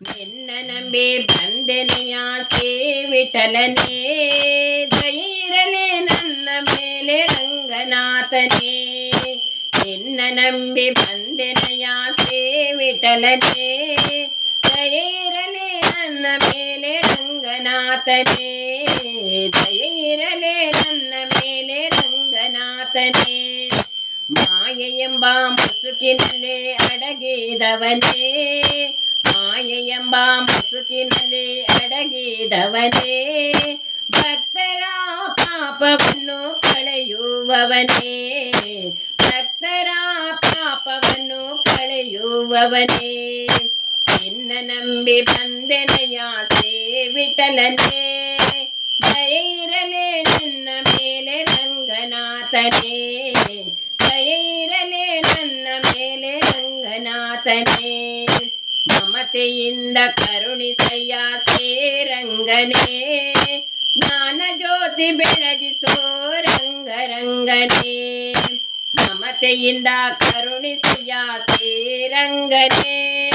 ನಿನ್ನ ನಂಬಿ ಬಂದೆನೆಯ ವಿಠಲನೇ ದಯಿರಲೆ ನನ್ನ ಮೇಲೆ ರಂಗನಾಥನೇ ನಿನ್ನ ನಂಬಿ ಬಂದೆನೆಯ ವಿಠಲನೇ ದಯಿರಲೆ ನನ್ನ ಮೇಲೆ ರಂಗನಾಥನೇ ದಯಿರಲೆ ನನ್ನ ಮೇಲೆ ರಂಗನಾಥನೇ ಮಾಯೆ ಎಂಬ ಮುಸುಕಿನಲ್ಲಿ ಅಡಗಿದವನೇ ಮಾಯೆ ಎಂಬ ಮುಸುಕಿನಲ್ಲಿ ಅಡಗಿದವನೇ ಭಕ್ತರ ಪಾಪವನ್ನು ಕಳೆಯುವವನೇ ಭಕ್ತರ ಪಾಪವನ್ನು ಕಳೆಯುವವನೇ ನಿನ್ನ ನಂಬಿ ಬಂದೆನೆಯ ವಿಠಲನೇ ದಯಿರಲೆ ನನ್ನ ಮೇಲೆ ರಂಗನಾಥನೇ ದಯಿರಲೆ ನನ್ನ ಮೇಲೆ ರಂಗನಾಥನೇ ಮಮತೆಯಿಂದ ಕರುಣಿಸಯ್ಯ ಶ್ರೀರಂಗನೇ. ಜ್ಞಾನ ಜ್ಯೋತಿ ಬೆಳಗಿಸೋ ರಂಗರಂಗನೇ ಮಮತೆಯಿಂದ ಕರುಣಿಸಯ್ಯ ಶ್ರೀರಂಗನೇ.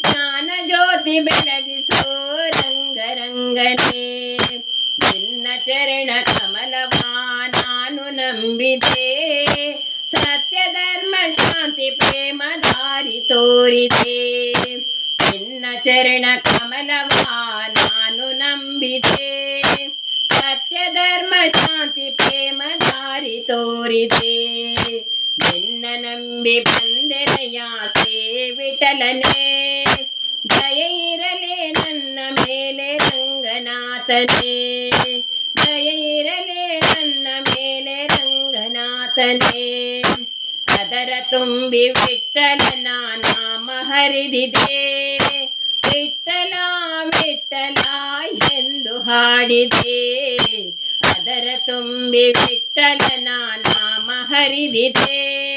ಜ್ಞಾನ ಜ್ಯೋತಿ ಬೆಳಗಿಸೋ ರಂಗರಂಗನೇ ನಿನ್ನ ಚರಣ ಕಮಲವಾ ನಾನು ನಂಬಿದೆ. ಸತ್ಯ ಧರ್ಮ ಶಾಂತಿ ಪ್ರೇಮ ದಾರಿ ತೋರಿದೆ. ನಿನ್ನ ಚರಣ ಕಮಲವ ನಾನು ನಂಬಿದೆ. ಸತ್ಯ ಧರ್ಮ ಶಾಂತಿ ಪ್ರೇಮ ದಾರಿ ತೋರಿದೆ. ನಿನ್ನ ನಂಬಿ ಯಾಕೆ ವಿಠಲನೇ. ದಯ ನನ್ನ ಮೇಲೆ ರಂಗನಾಥನೇ. ದಯ ನನ್ನ ಮೇಲೆ ರಂಗನಾಥನೇ. ಅದರ ತುಂಬಿ ವಿಠಲನ ನಾಮ ಹರಿದಿದೆ. ವಿಠಲ ವಿಠಲ ಎಂದು ಹಾಡಿದೆ. ಅದರ ತುಂಬಿ ವಿಠಲನ ನಾಮ ಹರಿದಿದೆ.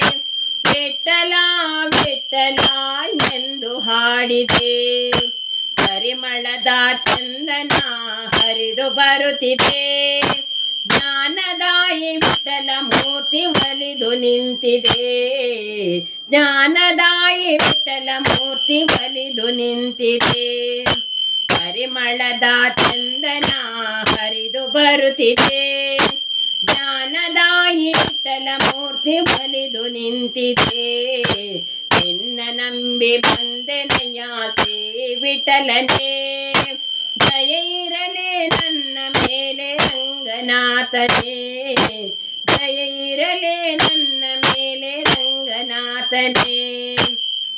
ವಿಠಲ ವಿಠಲ ಎಂದು ಹಾಡಿದೆ. ಪರಿಮಳದ ಚಂದನ ಹರಿದು ಬರುತ್ತಿದೆ. ವಿಠಲ ಮೂರ್ತಿ ಒಲಿದು ನಿಂತಿದೆ. ಜ್ಞಾನದಾಯಿ ವಿಠಲ ಮೂರ್ತಿ ಒಲಿದು ನಿಂತಿದೆ. ಪರಿಮಳದ ಚಂದನ ಹರಿದು ಬರುತ್ತಿದೆ. ಜ್ಞಾನದಾಯಿ ವಿಠಲ ಮೂರ್ತಿ ಒಲಿದು ನಿಂತಿದೆ. ನಿನ್ನ ನಂಬಿ ಬಂದೆನೆಯ ಶ್ರೀ ವಿಠಲನೇ ದಯ ಇರಲೇ ನನ್ನ ಮೇಲೆ ರಂಗನಾಥನೇ. ಇರಲಿ ನನ್ನ ಮೇಲೆ ರಂಗನಾಥನೇ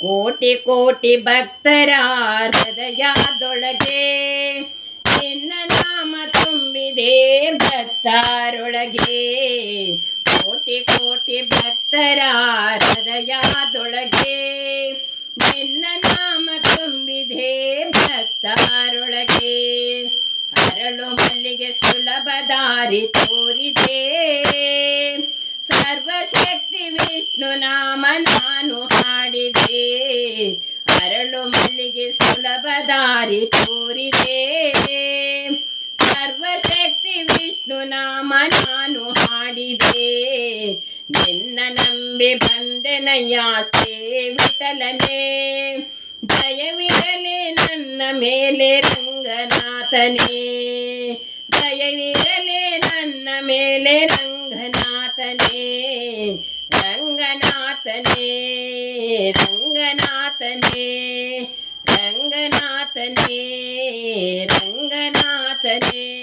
ಕೋಟಿ ಕೋಟಿ ಭಕ್ತರ ಹೃದಯದೊಳಗೆ ನಿನ್ನ ನಾಮ ತುಂಬಿದೆ ಭಕ್ತರೊಳಗೆ ಕೋಟಿ ಕೋಟಿ ಭಕ್ತರ ಹೃದಯದೊಳಗೆ ಮಲ್ಲಿಗೆ ಸುಲಭ ದಾರಿ ತೋರಿದೆ. ಸರ್ವಶಕ್ತಿ ವಿಷ್ಣು ನಾಮ ನಾನು ಹಾಡಿದೆ. ಅರಳು ಮಲ್ಲಿಗೆ ಸುಲಭ ದಾರಿ ತೋರಿದೆ. ಸರ್ವಶಕ್ತಿ ವಿಷ್ಣು ನಾಮ ನಾನು ಹಾಡಿದೆ. ನಿನ್ನ ನಂಬಿ ಬಂದೆನಯ್ಯ ಶ್ರೀ ವಿಠಲನೇ ದಯವಿರಲಿ ನನ್ನ ಮೇಲೆ ರಂಗನಾಥನೇ. ದಯವಿರಲಿ ನನ್ನ ಮೇಲೆ ರಂಗನಾಥನೇ ರಂಗನಾಥನೇ ರಂಗನಾಥನೇ ರಂಗನಾಥನೇ ರಂಗನಾಥನೇ.